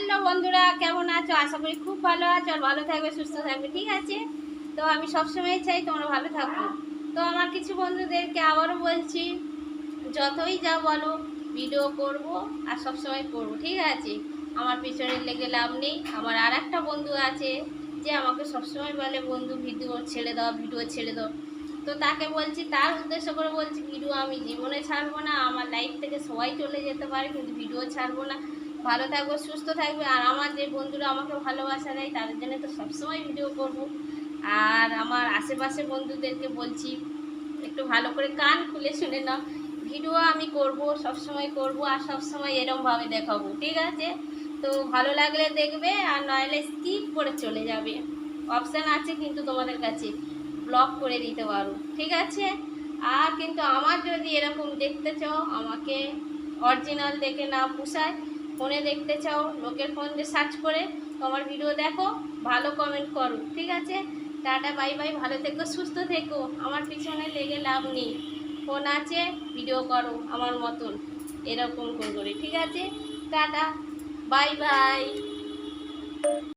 Hello বন্ধুরা, কেমন আছো? আশা করি খুব ভালো আছো আর ভালো থাকবে, সুস্থ থাকবে, ঠিক আছে? তো আমি সবসময় চাই তোমরা ভালো থাকো। তো আমার কিছু বন্ধুদেরকে আবারও বলছি, যতই যা বলো ভিডিও করব আর সবসময় করব, ঠিক আছে? আমার পিছনে লেগে লাভ নেই। আমার আর একটা বন্ধু আছে যে আমাকে সবসময় বলে, বন্ধু ভিডিও ছেড়ে দাও ভিডিও ছেড়ে দাও। তো তাকে বলছি, তার উদ্দেশ্য করে বলছি ভিডিও আমি জীবনে ছাড়বো না। আমার লাইফ থেকে সবাই চলে যেতে পারে, কিন্তু ভিডিও ছাড়বো না। ভালো থাকব, সুস্থ থাকবে। আর আমার যে বন্ধুরা আমাকে ভালোবাসা দেয় তাদের জন্য তো সবসময় ভিডিও করব। আর আমার আশেপাশে বন্ধুদেরকে বলছি, একটু ভালো করে কান খুলে শুনে নাও। ভিডিও আমি করব, সবসময় করব, আর সবসময় এরমভাবে দেখাবো, ঠিক আছে? তো ভালো লাগলে দেখবে, আর নইলে স্কিপ করে চলে যাবে। অপশান আছে কিন্তু তোমাদের কাছে ব্লক করে দিতে পারো, ঠিক আছে? আর কিন্তু আমার যদি এরকম দেখতে চাও, আমাকে অরিজিনাল দেখে না পুষায়। ফোনে দেখতে চাও, লোকের ফোন দিয়ে সার্চ করে তোমার ভিডিও দেখো, ভালো কমেন্ট করো, ঠিক আছে? টাটা বাই বাই ভালো থেকো, সুস্থ থেকো। আমার পিছনে লেগে লাভ নেই। ফোন আছে ভিডিও করো, আমার মতন। এরকম করে, ঠিক আছে? Tata bye bye